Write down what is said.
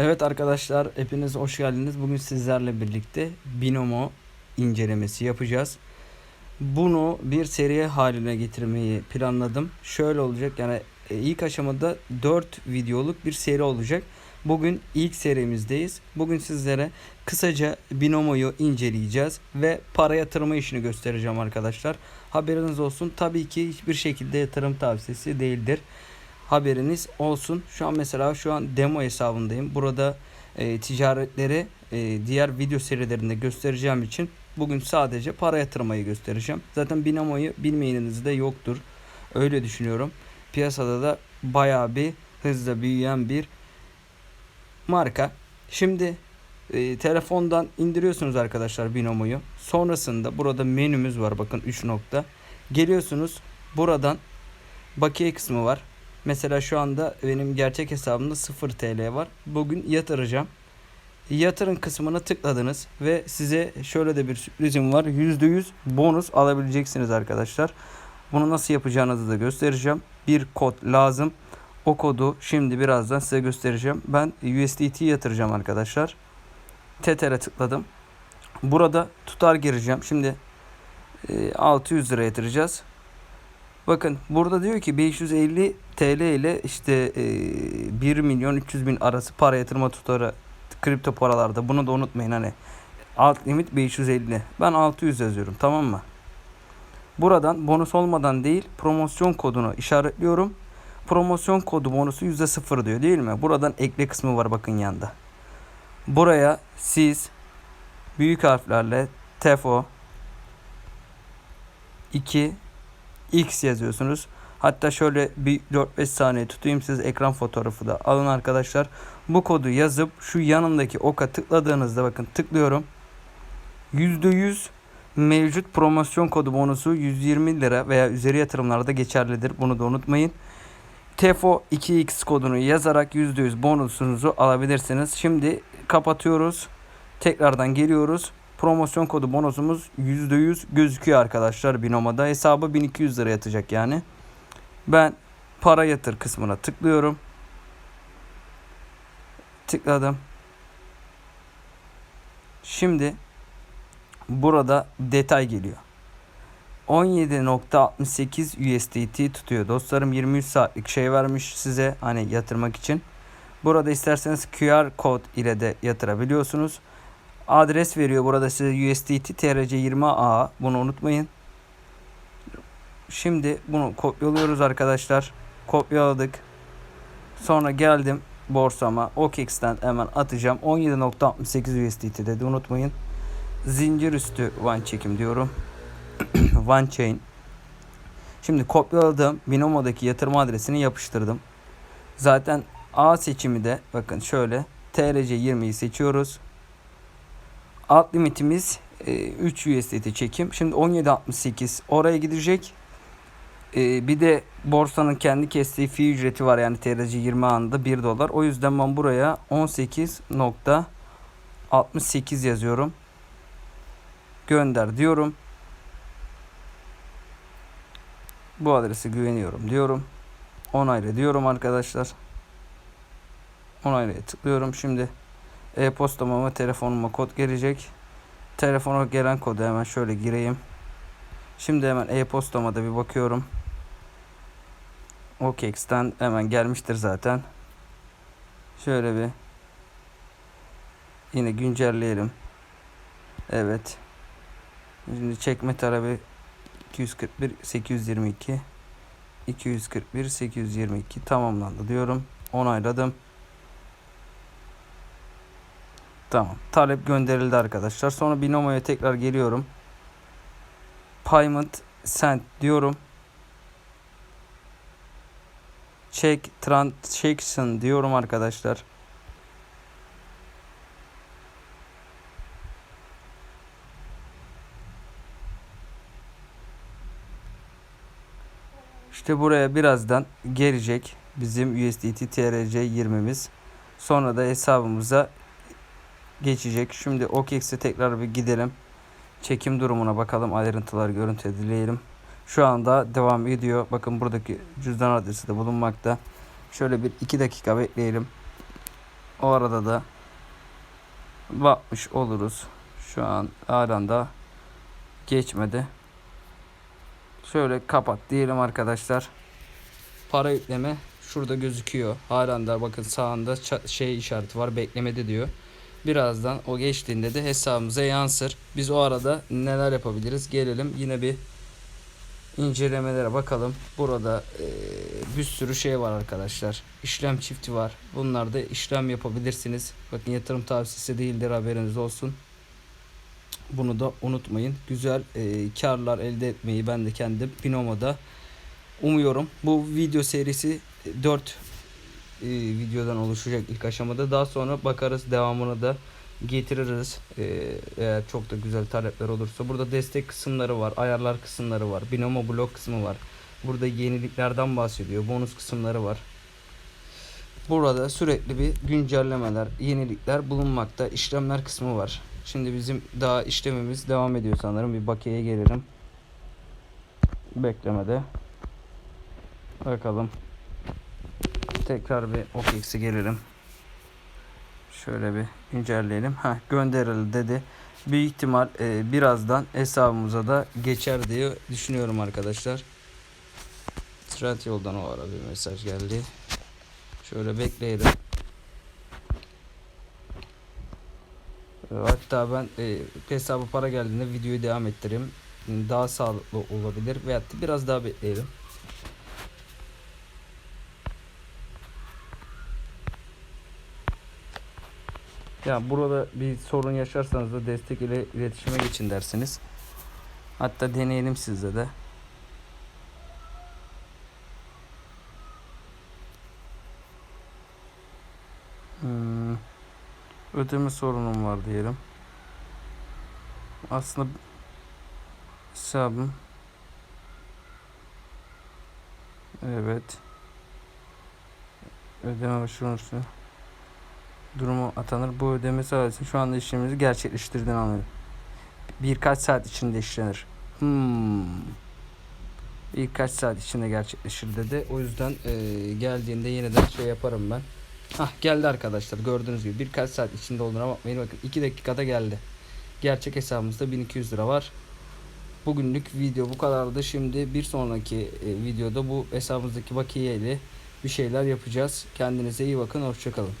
Evet arkadaşlar hepiniz hoş geldiniz. Bugün sizlerle birlikte Binomo incelemesi yapacağız. Bunu bir seri haline getirmeyi planladım. Şöyle olacak yani e, ilk aşamada 4 videoluk bir seri olacak. Bugün ilk serimizdeyiz. Bugün sizlere kısaca Binomo'yu inceleyeceğiz ve para yatırma işini göstereceğim arkadaşlar. Haberiniz olsun. Tabii ki hiçbir şekilde yatırım tavsiyesi değildir haberiniz olsun. Şu an mesela şu an demo hesabındayım. Burada e, ticaretleri e, diğer video serilerinde göstereceğim için bugün sadece para yatırmayı göstereceğim. Zaten Binamo'yu bilmeyeniniz de yoktur. Öyle düşünüyorum. Piyasada da bayağı bir hızla büyüyen bir marka. Şimdi e, telefondan indiriyorsunuz arkadaşlar Binomo'yu. Sonrasında burada menümüz var bakın 3 nokta. Geliyorsunuz buradan bakiye kısmı var. Mesela şu anda benim gerçek hesabımda 0 TL var. Bugün yatıracağım. Yatırın kısmına tıkladınız ve size şöyle de bir sürprizim var. %100 bonus alabileceksiniz arkadaşlar. Bunu nasıl yapacağınızı da göstereceğim. Bir kod lazım. O kodu şimdi birazdan size göstereceğim. Ben USDT yatıracağım arkadaşlar. Tether'e tıkladım. Burada tutar gireceğim. Şimdi 600 lira yatıracağız. Bakın burada diyor ki 550 TL ile işte e, 1 milyon 300 bin arası para yatırma tutarı kripto paralarda. Bunu da unutmayın hani. Alt limit 550. Ben 600 yazıyorum tamam mı? Buradan bonus olmadan değil promosyon kodunu işaretliyorum. Promosyon kodu bonusu %0 diyor değil mi? Buradan ekle kısmı var bakın yanda. Buraya siz büyük harflerle TEFO 2 X yazıyorsunuz. Hatta şöyle bir 4-5 saniye tutayım siz ekran fotoğrafı da alın arkadaşlar. Bu kodu yazıp şu yanındaki oka tıkladığınızda bakın tıklıyorum. %100 mevcut promosyon kodu bonusu 120 lira veya üzeri yatırımlarda geçerlidir. Bunu da unutmayın. TEFO 2X kodunu yazarak %100 bonusunuzu alabilirsiniz. Şimdi kapatıyoruz. Tekrardan geliyoruz. Promosyon kodu bonusumuz %100 gözüküyor arkadaşlar Binomo'da. Hesabı 1200 lira yatacak yani. Ben para yatır kısmına tıklıyorum. Tıkladım. Şimdi burada detay geliyor. 17.68 USDT tutuyor. Dostlarım 23 saatlik şey vermiş size hani yatırmak için. Burada isterseniz QR kod ile de yatırabiliyorsunuz. Adres veriyor burada size USDT TRC20A. Bunu unutmayın. Şimdi bunu kopyalıyoruz arkadaşlar. Kopyaladık. Sonra geldim borsama. OKEX'ten hemen atacağım. 17.68 USDT dedi unutmayın. Zincir üstü one çekim diyorum. one chain. Şimdi kopyaladım. Binomo'daki yatırım adresini yapıştırdım. Zaten A seçimi de bakın şöyle TRC20'yi seçiyoruz. Alt limitimiz 3 USDT çekim. Şimdi 17.68 oraya gidecek. E, bir de borsanın kendi kestiği fi ücreti var yani TRC 20 anında 1 dolar. O yüzden ben buraya 18.68 yazıyorum. Gönder diyorum. Bu adrese güveniyorum diyorum. Onayla diyorum arkadaşlar. Onaylaya tıklıyorum. Şimdi e-postama ve telefonuma kod gelecek. Telefona gelen kodu hemen şöyle gireyim. Şimdi hemen e-postama da bir bakıyorum. OKEX'ten hemen gelmiştir zaten. Şöyle bir yine güncelleyelim. Evet. Şimdi çekme tarabi 241 822 241 822 tamamlandı diyorum. Onayladım. Tamam. Talep gönderildi arkadaşlar. Sonra binomoya tekrar geliyorum. Payment sent diyorum. Check transaction diyorum arkadaşlar. İşte buraya birazdan gelecek bizim USDT TRC 20'miz. Sonra da hesabımıza geçecek. Şimdi OKX'e tekrar bir gidelim. Çekim durumuna bakalım. Ayrıntılar görüntüleyelim. Şu anda devam ediyor. Bakın buradaki cüzdan adresi de bulunmakta. Şöyle bir iki dakika bekleyelim. O arada da bakmış oluruz. Şu an halen da geçmedi. Şöyle kapat diyelim arkadaşlar. Para yükleme şurada gözüküyor. Halen daha bakın sağında şey işareti var beklemede diyor. Birazdan o geçtiğinde de hesabımıza yansır. Biz o arada neler yapabiliriz? Gelelim yine bir incelemelere bakalım. Burada eee, bir sürü şey var arkadaşlar. İşlem çifti var. Bunlarda işlem yapabilirsiniz. Bakın yatırım tavsiyesi değildir haberiniz olsun. Bunu da unutmayın. Güzel eee, karlar elde etmeyi ben de kendim Binomo'da umuyorum. Bu video serisi 4 videodan oluşacak ilk aşamada. Daha sonra bakarız devamını da getiririz. Ee, eğer çok da güzel talepler olursa. Burada destek kısımları var, ayarlar kısımları var, binomo blok kısmı var. Burada yeniliklerden bahsediyor, bonus kısımları var. Burada sürekli bir güncellemeler, yenilikler bulunmakta. İşlemler kısmı var. Şimdi bizim daha işlemimiz devam ediyor sanırım. Bir bakiyeye gelelim. Beklemede. Bakalım. Tekrar bir OKX'e gelelim. Şöyle bir güncelleyelim. Ha gönderildi dedi. Büyük ihtimal e, birazdan hesabımıza da geçer diye düşünüyorum arkadaşlar. Trend yoldan o ara bir mesaj geldi. Şöyle bekleyelim. E, Hatta ben e, hesaba para geldiğinde videoyu devam ettireyim. Daha sağlıklı olabilir. Veyahut da biraz daha bekleyelim. Ya burada bir sorun yaşarsanız da destek ile iletişime geçin dersiniz. Hatta deneyelim sizde de. Hmm, ödeme sorunum var diyelim. Aslında hesabım Evet. Ödeme başvurusu durumu atanır. Bu ödeme sayesinde şu anda işlemimizi gerçekleştirdiğini anlıyor. Birkaç saat içinde işlenir. Hmm. Birkaç saat içinde gerçekleşir dedi. O yüzden e, geldiğinde yeniden şey yaparım ben. Hah geldi arkadaşlar gördüğünüz gibi birkaç saat içinde olduğuna bakmayın. Bakın 2 dakikada geldi. Gerçek hesabımızda 1200 lira var. Bugünlük video bu kadardı. Şimdi bir sonraki e, videoda bu hesabımızdaki bakiye bir şeyler yapacağız. Kendinize iyi bakın. Hoşçakalın.